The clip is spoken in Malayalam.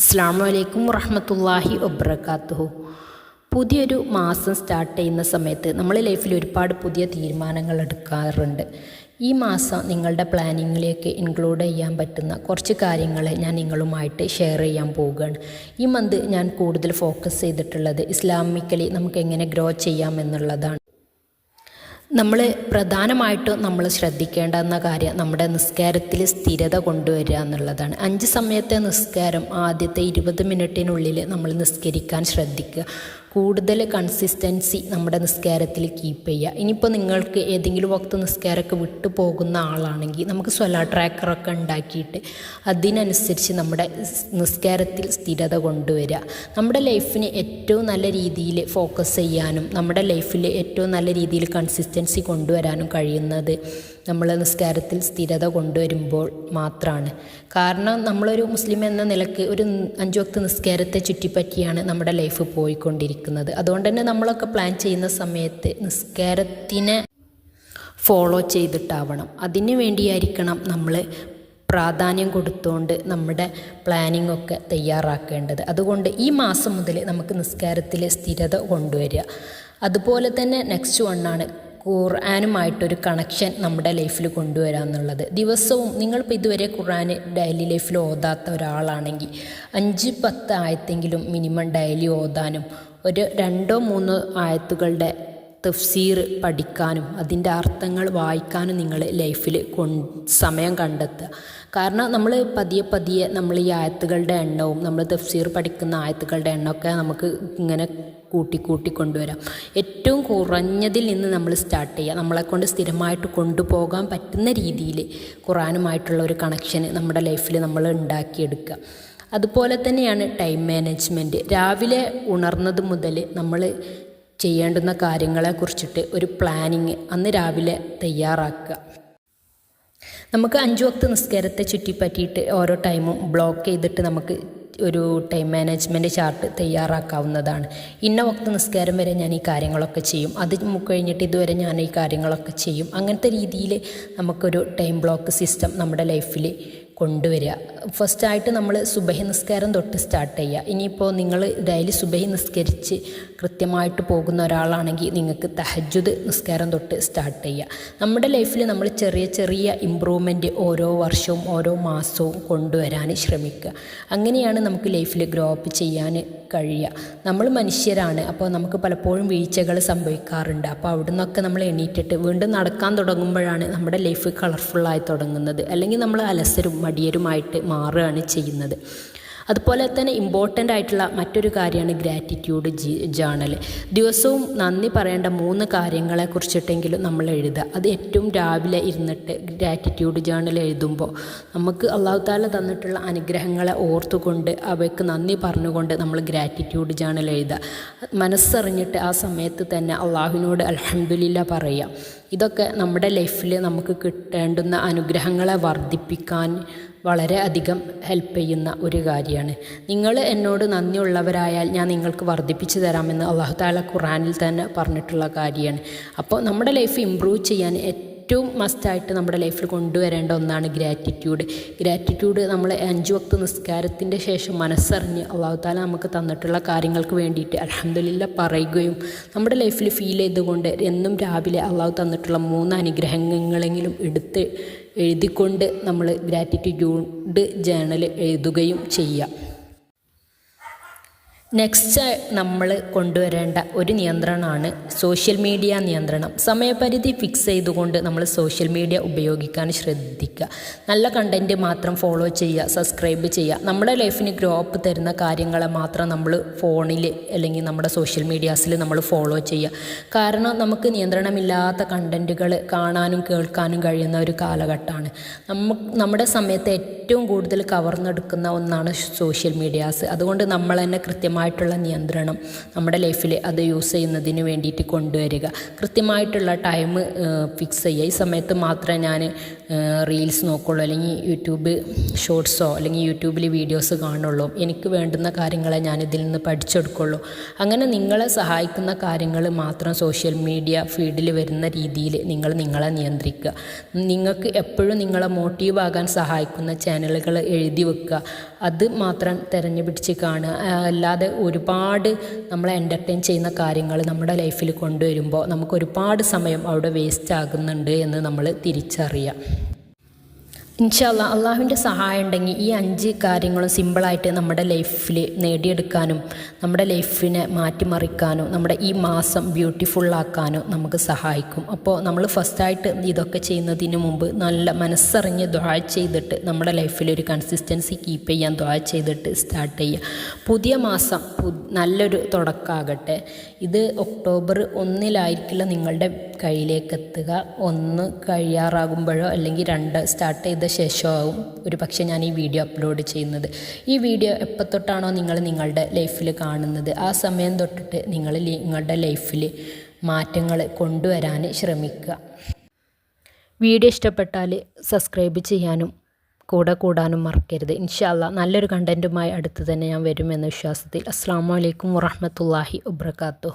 അസ്സാം വലൈക്കും വറഹമത്തല്ലാഹി വബർക്കാത്തുഹു പുതിയൊരു മാസം സ്റ്റാർട്ട് ചെയ്യുന്ന സമയത്ത് നമ്മൾ ലൈഫിൽ ഒരുപാട് പുതിയ തീരുമാനങ്ങൾ എടുക്കാറുണ്ട്. ഈ മാസം നിങ്ങളുടെ പ്ലാനിങ്ങിലേക്ക് ഇൻക്ലൂഡ് ചെയ്യാൻ പറ്റുന്ന കുറച്ച് കാര്യങ്ങൾ ഞാൻ നിങ്ങളുമായിട്ട് ഷെയർ ചെയ്യാൻ പോവുകയാണ്. ഈ മന്ത് ഞാൻ കൂടുതൽ ഫോക്കസ് ചെയ്തിട്ടുള്ളത് ഇസ്ലാമിക്കലി നമുക്ക് എങ്ങനെ ഗ്രോ ചെയ്യാം എന്നുള്ളതാണ്. നമ്മൾ പ്രധാനമായിട്ടും നമ്മൾ ശ്രദ്ധിക്കേണ്ടുന്ന കാര്യം നമ്മുടെ നിസ്കാരത്തിൽ സ്ഥിരത കൊണ്ടുവരിക എന്നുള്ളതാണ്. അഞ്ച് സമയത്തെ നിസ്കാരം ആദ്യത്തെ ഇരുപത് മിനിറ്റിനുള്ളിൽ നമ്മൾ നിസ്കരിക്കാൻ ശ്രദ്ധിക്കുക. കൂടുതൽ കൺസിസ്റ്റൻസി നമ്മുടെ നിസ്കാരത്തിൽ കീപ്പ് ചെയ്യുക. ഇനിയിപ്പോൾ നിങ്ങൾക്ക് ഏതെങ്കിലും വക്ത് നിസ്കാരമൊക്കെ വിട്ടു പോകുന്ന ആളാണെങ്കിൽ നമുക്ക് സ്വല ട്രാക്കറൊക്കെ ഉണ്ടാക്കിയിട്ട് അതിനനുസരിച്ച് നമ്മുടെ നിസ്കാരത്തിൽ സ്ഥിരത കൊണ്ടുവരിക. നമ്മുടെ ലൈഫിന് ഏറ്റവും നല്ല രീതിയിൽ ഫോക്കസ് ചെയ്യാനും നമ്മുടെ ലൈഫിൽ ഏറ്റവും നല്ല രീതിയിൽ കൺസിസ്റ്റൻസി കൊണ്ടുവരാനും കഴിയുന്നത് നമ്മൾ നിസ്കാരത്തിൽ സ്ഥിരത കൊണ്ടുവരുമ്പോൾ മാത്രമാണ് കാരണം നമ്മളൊരു മുസ്ലിം എന്ന നിലയ്ക്ക് ഒരു അഞ്ചു വക്ത നിസ്കാരത്തെ ചുറ്റിപ്പറ്റിയാണ് നമ്മുടെ ലൈഫ് പോയിക്കൊണ്ടിരിക്കുന്നത്. അതുകൊണ്ട് തന്നെ നമ്മളൊക്കെ പ്ലാൻ ചെയ്യുന്ന സമയത്ത് നിസ്കാരത്തിനെ ഫോളോ ചെയ്തിട്ടാവണം. അതിന് വേണ്ടിയായിരിക്കണം നമ്മൾ പ്രാധാന്യം കൊടുത്തുകൊണ്ട് നമ്മുടെ പ്ലാനിംഗ് ഒക്കെ തയ്യാറാക്കേണ്ടത്. അതുകൊണ്ട് ഈ മാസം മുതൽ നമുക്ക് നിസ്കാരത്തിൽ സ്ഥിരത കൊണ്ടുവരിക. അതുപോലെ തന്നെ നെക്സ്റ്റ് വണ്ണാണ് ഖുർആാനുമായിട്ടൊരു കണക്ഷൻ നമ്മുടെ ലൈഫിൽ കൊണ്ടുവരിക എന്നുള്ളത്. ദിവസവും നിങ്ങളിപ്പോൾ ഇതുവരെ ഖുർആൻ ഡെയിലി ലൈഫിൽ ഓതാത്ത ഒരാളാണെങ്കിൽ അഞ്ച് പത്ത് ആയത്തെങ്കിലും മിനിമം ഡെയിലി ഓതാനും ഒരു രണ്ടോ മൂന്നോ ആയത്തുകളുടെ തഫ്സീർ പഠിക്കാനും അതിന്റെ അർത്ഥങ്ങൾ വായിക്കാനും നിങ്ങൾ ലൈഫിൽ കൊ സമയം കണ്ടെത്തുക. കാരണം നമ്മൾ പതിയെ പതിയെ നമ്മൾ ഈ ആയത്തുകളുടെ എണ്ണവും നമ്മൾ തഫ്സീർ പഠിക്കുന്ന ആയത്തുകളുടെ എണ്ണമൊക്കെ നമുക്ക് ഇങ്ങനെ കൂട്ടി കൂട്ടി കൊണ്ടുവരാം. ഏറ്റവും കുറഞ്ഞതിൽ നിന്ന് നമ്മൾ സ്റ്റാർട്ട് ചെയ്യുക. നമ്മളെക്കൊണ്ട് സ്ഥിരമായിട്ട് കൊണ്ടുപോകാൻ പറ്റുന്ന രീതിയിൽ ഖുറാനുമായിട്ടുള്ള ഒരു കണക്ഷൻ നമ്മുടെ ലൈഫിൽ നമ്മൾ ഉണ്ടാക്കിയെടുക്കുക. അതുപോലെ തന്നെയാണ് ടൈം മാനേജ്മെന്റ് രാവിലെ ഉണർന്നത് മുതൽ നമ്മൾ ചെയ്യേണ്ടുന്ന കാര്യങ്ങളെക്കുറിച്ചിട്ട് ഒരു പ്ലാനിങ് അന്ന് രാവിലെ തയ്യാറാക്കുക. നമുക്ക് അഞ്ചു വക്ത് നിസ്കാരത്തെ ചുറ്റിപ്പറ്റിയിട്ട് ഓരോ ടൈമും ബ്ലോക്ക് ചെയ്തിട്ട് നമുക്ക് ഒരു ടൈം മാനേജ്മെന്റ് ചാർട്ട് തയ്യാറാക്കാവുന്നതാണ്. ഇന്ന വക്ത് നിസ്കാരം വരെ ഞാൻ ഈ കാര്യങ്ങളൊക്കെ ചെയ്യും. അത് കഴിഞ്ഞിട്ട് ഇതുവരെ ഞാൻ ഈ കാര്യങ്ങളൊക്കെ ചെയ്യും. അങ്ങനത്തെ രീതിയിൽ നമുക്കൊരു ടൈം ബ്ലോക്ക് സിസ്റ്റം നമ്മുടെ ലൈഫിൽ കൊണ്ടുവരിക. ഫസ്റ്റായിട്ട് നമ്മൾ സുബഹി നിസ്കാരം തൊട്ട് സ്റ്റാർട്ട് ചെയ്യുക. ഇനിയിപ്പോൾ നിങ്ങൾ ഡെയിലി സുബഹി നിസ്കരിച്ച് കൃത്യമായിട്ട് പോകുന്ന ഒരാളാണെങ്കിൽ നിങ്ങൾക്ക് തഹജുദ് നിസ്കാരം തൊട്ട് സ്റ്റാർട്ട് ചെയ്യുക. നമ്മുടെ ലൈഫിൽ നമ്മൾ ചെറിയ ചെറിയ ഇമ്പ്രൂവ്മെന്റ് ഓരോ വർഷവും ഓരോ മാസവും കൊണ്ടുവരാൻ ശ്രമിക്കുക. അങ്ങനെയാണ് നമുക്ക് ലൈഫിൽ ഗ്രോ അപ്പ് ചെയ്യാൻ കഴിയുക. നമ്മൾ മനുഷ്യരാണ് അപ്പോൾ നമുക്ക് പലപ്പോഴും വീഴ്ചകൾ സംഭവിക്കാറുണ്ട്. അപ്പോൾ അവിടെ നിന്നൊക്കെ നമ്മൾ എണീറ്റിട്ട് വീണ്ടും നടക്കാൻ തുടങ്ങുമ്പോഴാണ് നമ്മുടെ ലൈഫ് കളർഫുള്ളായി തുടങ്ങുന്നത്. അല്ലെങ്കിൽ നമ്മൾ അലസരും മടിയരുമായിട്ട് മാറുകയാണ് ചെയ്യുന്നത്. അതുപോലെ തന്നെ ഇമ്പോർട്ടന്റ് ആയിട്ടുള്ള മറ്റൊരു കാര്യമാണ് ഗ്രാറ്റിറ്റ്യൂഡ് ജി ജേണൽ ദിവസവും നന്ദി പറയേണ്ട മൂന്ന് കാര്യങ്ങളെ കുറിച്ചിട്ടെങ്കിലും നമ്മൾ എഴുതുക. അത് ഏറ്റവും രാവിലെ ഇരുന്നിട്ട് ഗ്രാറ്റിറ്റ്യൂഡ് ജേണൽ എഴുതുമ്പോൾ നമുക്ക് അള്ളാഹു താല തന്നിട്ടുള്ള അനുഗ്രഹങ്ങളെ ഓർത്തുകൊണ്ട് അവയ്ക്ക് നന്ദി പറഞ്ഞുകൊണ്ട് നമ്മൾ ഗ്രാറ്റിറ്റ്യൂഡ് ജേണൽ എഴുതുക. മനസ്സറിഞ്ഞിട്ട് ആ സമയത്ത് തന്നെ അള്ളാഹുവിനോട് അലഹമുല്ല പറയുക. ഇതൊക്കെ നമ്മുടെ ലൈഫിൽ നമുക്ക് കിട്ടേണ്ടുന്ന അനുഗ്രഹങ്ങളെ വർദ്ധിപ്പിക്കാൻ വളരെ അധികം ഹെൽപ്പ് ചെയ്യുന്ന ഒരു കാര്യമാണ്. നിങ്ങൾ എന്നോട് നന്ദിയുള്ളവരായാൽ ഞാൻ നിങ്ങൾക്ക് വർദ്ധിപ്പിച്ചു തരാമെന്ന് അള്ളാഹു താല ഖുറാനിൽ തന്നെ പറഞ്ഞിട്ടുള്ള കാര്യമാണ്. അപ്പോൾ നമ്മുടെ ലൈഫ് ഇമ്പ്രൂവ് ചെയ്യാൻ ഏറ്റവും മസ്റ്റായിട്ട് നമ്മുടെ ലൈഫിൽ കൊണ്ടുവരേണ്ട ഒന്നാണ് ഗ്രാറ്റിറ്റ്യൂഡ് ഗ്രാറ്റിറ്റ്യൂഡ് നമ്മൾ അഞ്ചു വക്ത് നിസ്കാരത്തിന്റെ ശേഷം മനസ്സറിഞ്ഞ് അള്ളാഹു താല നമുക്ക് തന്നിട്ടുള്ള കാര്യങ്ങൾക്ക് വേണ്ടിയിട്ട് അലഹമില്ല പറയുകയും നമ്മുടെ ലൈഫിൽ ഫീൽ ചെയ്തുകൊണ്ട് എന്നും രാവിലെ അള്ളാഹു തന്നിട്ടുള്ള മൂന്ന് അനുഗ്രഹങ്ങളെങ്കിലും എടുത്ത് എഴുതിക്കൊണ്ട് നമ്മൾ ഗ്രാറ്റിറ്റ്യൂഡ് ജേണൽ എഴുതുകയും ചെയ്യുക നെക്സ്റ്റ് നമ്മൾ കൊണ്ടുവരേണ്ട ഒരു നിയന്ത്രണമാണ് സോഷ്യൽ മീഡിയ നിയന്ത്രണം. സമയപരിധി ഫിക്സ് ചെയ്തുകൊണ്ട് നമ്മൾ സോഷ്യൽ മീഡിയ ഉപയോഗിക്കാൻ ശ്രദ്ധിക്കുക. നല്ല കണ്ടന്റ് മാത്രം ഫോളോ ചെയ്യുക സബ്സ്ക്രൈബ് ചെയ്യുക. നമ്മുടെ ലൈഫിന് ഗ്രോ അപ്പ് തരുന്ന കാര്യങ്ങളെ മാത്രം നമ്മൾ ഫോണിൽ അല്ലെങ്കിൽ നമ്മുടെ സോഷ്യൽ മീഡിയാസിൽ നമ്മൾ ഫോളോ ചെയ്യുക. കാരണം നമുക്ക് നിയന്ത്രണമില്ലാത്ത കണ്ടന്റുകൾ കാണാനും കേൾക്കാനും കഴിയുന്ന ഒരു കാലഘട്ടമാണ്. നമ്മ നമ്മുടെ സമയത്ത് ഏറ്റവും കൂടുതൽ കവർന്നെടുക്കുന്ന ഒന്നാണ് സോഷ്യൽ മീഡിയാസ്. അതുകൊണ്ട് നമ്മൾ തന്നെ കൃത്യമായിട്ടുള്ള നിയന്ത്രണം നമ്മുടെ ലൈഫിൽ അത് യൂസ് ചെയ്യുന്നതിന് വേണ്ടിയിട്ട് കൊണ്ടുവരിക. കൃത്യമായിട്ടുള്ള ടൈം ഫിക്സ് ചെയ്യുക. ഈ സമയത്ത് മാത്രമേ ഞാൻ റീൽസ് നോക്കുള്ളൂ. അല്ലെങ്കിൽ യൂട്യൂബ് ഷോർട്സോ അല്ലെങ്കിൽ യൂട്യൂബിൽ വീഡിയോസ് കാണുള്ളൂ. എനിക്ക് വേണ്ടുന്ന കാര്യങ്ങളെ ഞാൻ ഇതിൽ നിന്ന് പഠിച്ചെടുക്കുള്ളൂ. അങ്ങനെ നിങ്ങളെ സഹായിക്കുന്ന കാര്യങ്ങൾ മാത്രം സോഷ്യൽ മീഡിയ ഫീൽഡിൽ വരുന്ന രീതിയിൽ നിങ്ങൾ നിങ്ങളെ നിയന്ത്രിക്കുക. നിങ്ങൾക്ക് എപ്പോഴും നിങ്ങളെ മോട്ടീവ് ആകാൻ സഹായിക്കുന്ന ചാനലുകൾ എഴുതി വെക്കുക. അത് മാത്രം തിരഞ്ഞു പിടിച്ച് കാണുക അല്ലാതെ ഒരുപാട് നമ്മളെ എന്റർടൈൻ ചെയ്യുന്ന കാര്യങ്ങൾ നമ്മുടെ ലൈഫിൽ കൊണ്ടുവരുമ്പോൾ നമുക്ക് ഒരുപാട് സമയം അവിടെ വേസ്റ്റ് ആകുന്നുണ്ട് എന്ന് നമ്മൾ തിരിച്ചറിയാം ഇൻഷാല്ല അള്ളാഹുവിന്റെ സഹായം ഉണ്ടെങ്കിൽ ഈ അഞ്ച് കാര്യങ്ങളും സിമ്പിളായിട്ട് നമ്മുടെ ലൈഫിൽ നേടിയെടുക്കാനും നമ്മുടെ ലൈഫിനെ മാറ്റിമറിക്കാനും നമ്മുടെ ഈ മാസം ബ്യൂട്ടിഫുള്ളാക്കാനും നമുക്ക് സഹായിക്കും. അപ്പോൾ നമ്മൾ ഫസ്റ്റായിട്ട് ഇതൊക്കെ ചെയ്യുന്നതിന് മുമ്പ് നല്ല മനസ്സറിഞ്ഞ് ദ്വാ ചെയ്തിട്ട് നമ്മുടെ ലൈഫിൽ ഒരു കൺസിസ്റ്റൻസി കീപ്പ് ചെയ്യാൻ ദ്വാ ചെയ്തിട്ട് സ്റ്റാർട്ട് ചെയ്യുക. പുതിയ മാസം നല്ലൊരു തുടക്കമാകട്ടെ. ഇത് ഒക്ടോബർ ഒന്നിലായിരിക്കില്ല നിങ്ങളുടെ കയ്യിലേക്ക് എത്തുക ഒന്ന് കഴിയാറാകുമ്പോഴോ അല്ലെങ്കിൽ രണ്ട് സ്റ്റാർട്ട് ചെയ്ത ശേഷമാവും ഒരു പക്ഷേ ഞാൻ ഈ വീഡിയോ അപ്ലോഡ് ചെയ്യുന്നത്. ഈ വീഡിയോ എപ്പോൾ തൊട്ടാണോ നിങ്ങൾ നിങ്ങളുടെ ലൈഫിൽ കാണുന്നത്. ആ സമയം തൊട്ടിട്ട് നിങ്ങൾ നിങ്ങളുടെ ലൈഫിൽ മാറ്റങ്ങൾ കൊണ്ടുവരാൻ ശ്രമിക്കുക. വീഡിയോ ഇഷ്ടപ്പെട്ടാൽ സബ്സ്ക്രൈബ് ചെയ്യാനും കൂടെ കൂടാനും മറക്കരുത്. ഇൻഷാല്ല നല്ലൊരു കണ്ടന്റുമായി അടുത്ത് തന്നെ ഞാൻ വരുമെന്ന വിശ്വാസത്തിൽ. അസ്സാം വലൈക്കും വറഹമത്തല്ലാഹി വബർക്കാത്തു